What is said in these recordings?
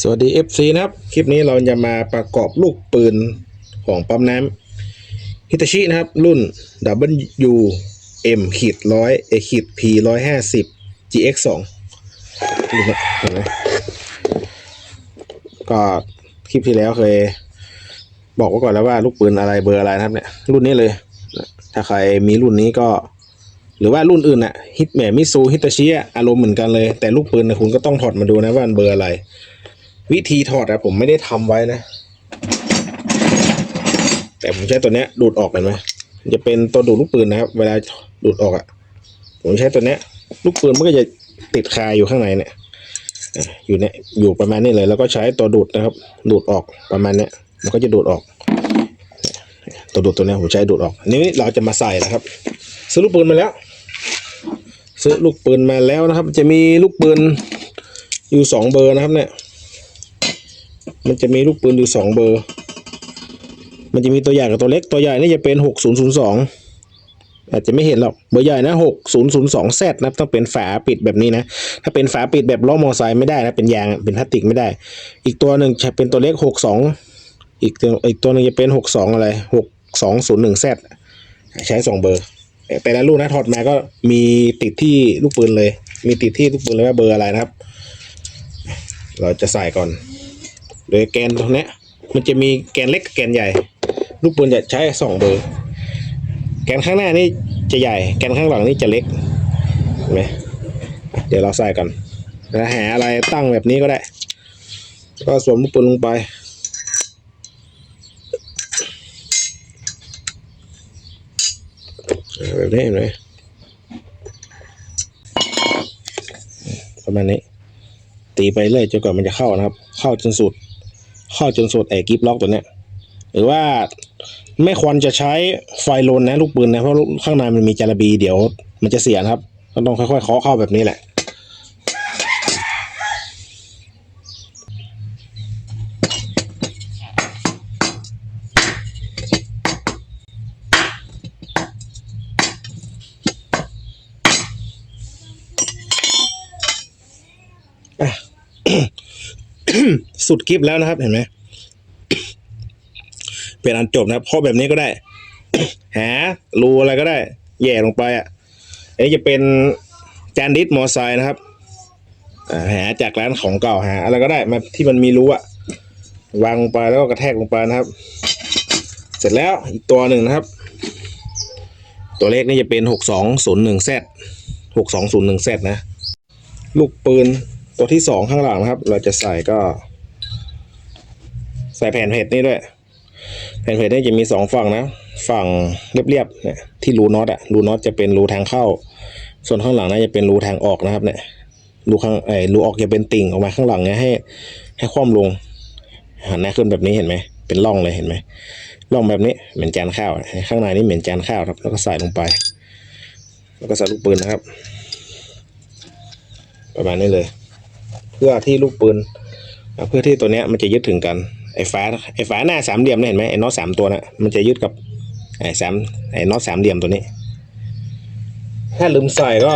สวัสดี FC นะครับ คลิปนี้เราจะมาประกอบลูกปืนของปั๊มน้ำฮิตาชินะครับ รุ่น W M ขีดร้อยเอขีด P ร้อยห้าสิบ GX สองดูนะเห็นไหมก็คลิปที่แล้วเคย บอกไว้ก่อนแล้วว่าลูกปืนอะไรเบอร์อะไรนะครับเนี่ย รุ่นนี้เลย ถ้าใครมีรุ่นนี้ก็ หรือว่ารุ่นอื่นอะฮิตแหมมิซูฮิตาชิอารมณ์เหมือนกันเลย แต่ลูกปืนนะคุณก็ต้องถอดมาดูนะว่ามันเบอร์อะไร วิธีถอดอะผมไม่ได้ทำไว้นะ แต่ผมใช้ตัวเนี้ย ดูดออกเห็นไหมจะเป็นตัวดูดลูกปืนนะครับ เวลาดูดออกอะผมใช้ตัวเนี้ย ลูกปืนมันก็จะติดคาอยู่ข้างในเนี่ยอยู่เนี่ยอยู่ประมาณนี้เลย แล้วก็ใช้ตัวดูดนะครับ ดูดออกประมาณเนี้ยมันก็จะดูดออก ตัวดูดตัวนี้ผมใช้ดูดออกนนี้เราจะมาใส่นะครับ ซื้อลูกปืนมาแล้ว ซื้อลูกปืนมาแล้วนะครับ จะมีลูกปืนอยู่สองเบอร์นะครับเนี่ย มันจะมีลูกปืนอยู่สองเบอร์ มันจะมีตัวใหญ่กับตัวเล็ก ตัวใหญ่นี่จะเป็นหกศูนย์ศูนย์สองอาจจะไม่เห็นหรอก เบอร์ใหญ่นะหกศูนย์ศูนย์สองแซดนะต้องเป็นฝาปิดแบบนี้นะ ถ้าเป็นฝาปิดแบบล้อมอไซค์ไม่ได้นะ เป็นยาง เป็นพลาสติกไม่ได้ อีกตัวหนึ่งจะเป็นตัวเล็กหกสองอีกตัวอีกตัวหนึ่งจะเป็นหกสองอะไรหกสองศูนย์หนึ่งแซดใช้สองเบอร์ แต่ละลูกนะถอดมาก็มีติดที่ลูกปืนเลย มีติดที่ลูกปืนเลยว่าเบอร์อะไรนะครับ เราจะใส่ก่อน โดยแกนตรงนี้มันจะมีแกนเล็กกับแกนใหญ่ ลูกปืนจะใช้สองเบอร์ แกนข้างหน้านี่จะใหญ่ แกนข้างหลังนี่จะเล็กเห็นไหมเดี๋ยวเราใส่ก่อนแล้วหาอะไรตั้งแบบนี้ก็ได้ ก็สวมลูกปืนลงไปแบบนี้เห็นไหมประมาณนี้ตีไปเรื่อยจนกว่ามันจะเข้านะครับ เข้าจนสุด เข้าจนสุดไอ้กิฟล็อกตัวเนี้ยหรือว่าไม่ควรจะใช้ไฟลนนะลูกปืนนะเพราะข้างในมันมีจารบีเดี๋ยว มันจะเสียนะครับก็ต้องค่อยๆเคาะเข้าแบบนี้แหละ สุดคลิปแล้วนะครับเห็นไหมเป็นอันจบนะครับเพราะแบบนี้ก็ได้ หารูอะไรก็ได้ แย่ลงไปอะอันนี้จะเป็นจานดิสมอไซค์นะครับหาจากร้านของเก่าหาอะไรก็ได้มาที่มันมีรูอะวางลงไปแล้วก็กระแทกลงไปนะครับ เสร็จแล้วอีกตัวหนึ่งนะครับ ตัวเลขนี่จะเป็นหกสองศูนย์หนึ่งแซดหกสองศูนย์หนึ่งแซดนะ ลูกปืน ตัวที่สองข้างหลังนะครับ เราจะใส่ก็ ใส่แผ่นเพชรนี่ด้วย แผ่นเพชรนี่จะมีสองฝั่งนะ ฝั่งเรียบๆเนี่ยที่รูน็อตอะรูน็อตจะเป็นรูทางเข้า ส่วนข้างหลังน่าจะเป็นรูทางออกนะครับเนี่ยรูข้างไอ้รูออกจะเป็นติ่งออกมาข้างหลังเนี่ยให้ ให้คว่ำลงหันหน้าขึ้นแบบนี้เห็นไหมเป็นร่องเลยเห็นไหมร่องแบบนี้เหมือนจานข้าว ข้างในนี่เหมือนจานข้าวครับ แล้วก็ใส่ลงไป แล้วก็ใส่ลูกปืนนะครับ ประมาณนี้เลย เพื่อที่ลูกปืนเพื่อที่ตัวเนี้ยมันจะยึดถึงกันไอ้ฝาไอ้ฝาหน้าสามเหลี่ยมเนี่ยเห็นไหมไอ้น็อตสามตัวน่ะมันจะยึดกับไอ้สามไอ้น็อตสามเหลี่ยมตัวนี้ ถ้าลืมใส่ก็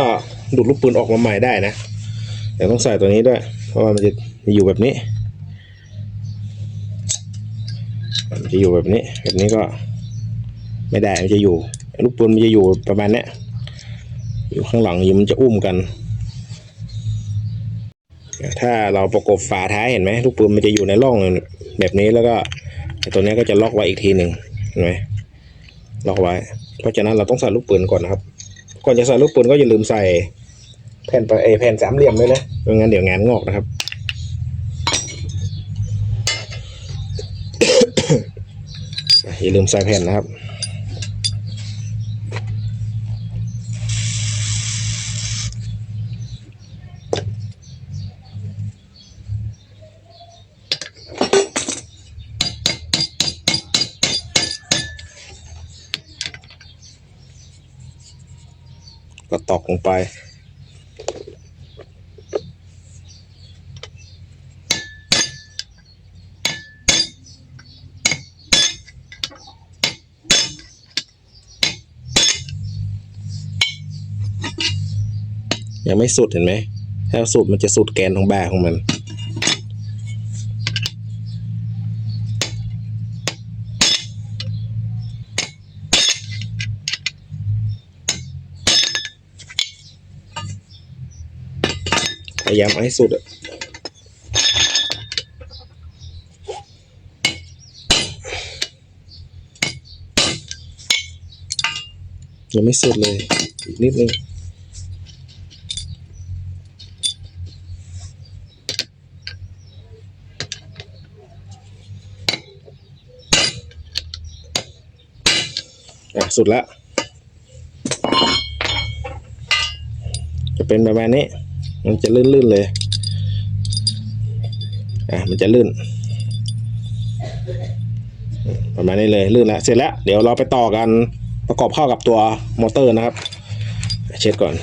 ดูดลูกปืนออกมาใหม่ได้นะแต่ต้องใส่ตัวนี้ด้วย เพราะว่ามันจะอยู่แบบนี้มันจะอยู่แบบนี้ แบบนี้ก็ไม่ได้มันจะอยู่ ลูกปืนมันจะอยู่ประมาณเนี้ยอยู่ข้างหลังอยู่มันจะอุ้มกัน ถ้าเราประกบฝาท้ายเห็นไหมลูกปืนมันจะอยู่ในร่องแบบนี้แล้วก็ตัวนี้ก็จะล็อกไว้อีกทีหนึ่งเห็นไหมล็อกไว้ เพราะฉะนั้นเราต้องใส่ลูกปืนก่อนนะครับ ก่อนจะใส่ลูกปืนก็อย่าลืมใส่ แผ่นไปเอแผ่นสามเหลี่ยมด้วยนะไม่งั้นเดี๋ยวงานงอกนะครับอย่าลืมใส่แผ่นนะครับ ก็ตอกลงไป ยังไม่สุดเห็นไหม ถ้าสุดมันจะสุดแกนของบาของมัน ยายามให้สุดอะยังไม่สุดเลย อีกนิดนึงอะสุดล้วจะเป็นประมาณนี้ มันจะลื่นๆเลย อะมันจะลื่น ประมาณนี้เลยลื่นแล้วเสร็จแล้ว เดี๋ยวเราไปต่อกันประกอบเข้ากับตัวมอเตอร์นะครับ เช็ดก่อน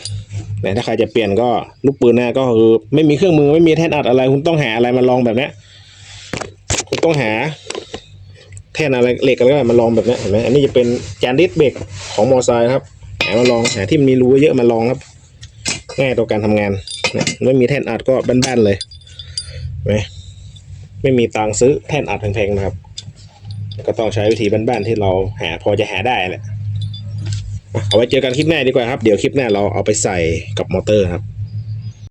แต่ถ้าใครจะเปลี่ยนก็ลูกปืนเนี่ยก็คือไม่มีเครื่องมือไม่มีแท่นอัดอะไร คุณต้องหาอะไรมาลองแบบนี้คุณต้องหา แท่นอะไรเหล็กอะไรก็ได้มาลองแบบนี้เห็นไหมอันนี้จะเป็นจานดิสเบรกของมอไซค์ครับหามาลองหาที่มันมีรูเยอะมาลองครับ ง่ายต่อการทำงาน ไม่มีแท่นอัดก็บ้านๆเลยไหมไม่มีตังซื้อแท่นอัดแพงๆนะครับ ก็ต้องใช้วิธีบ้านๆที่เราหาพอจะหาได้แหละอะเอาไว้เจอกันคลิปหน้าดีกว่าครับ เดี๋ยวคลิปหน้าเราเอาไปใส่กับมอเตอร์ครับ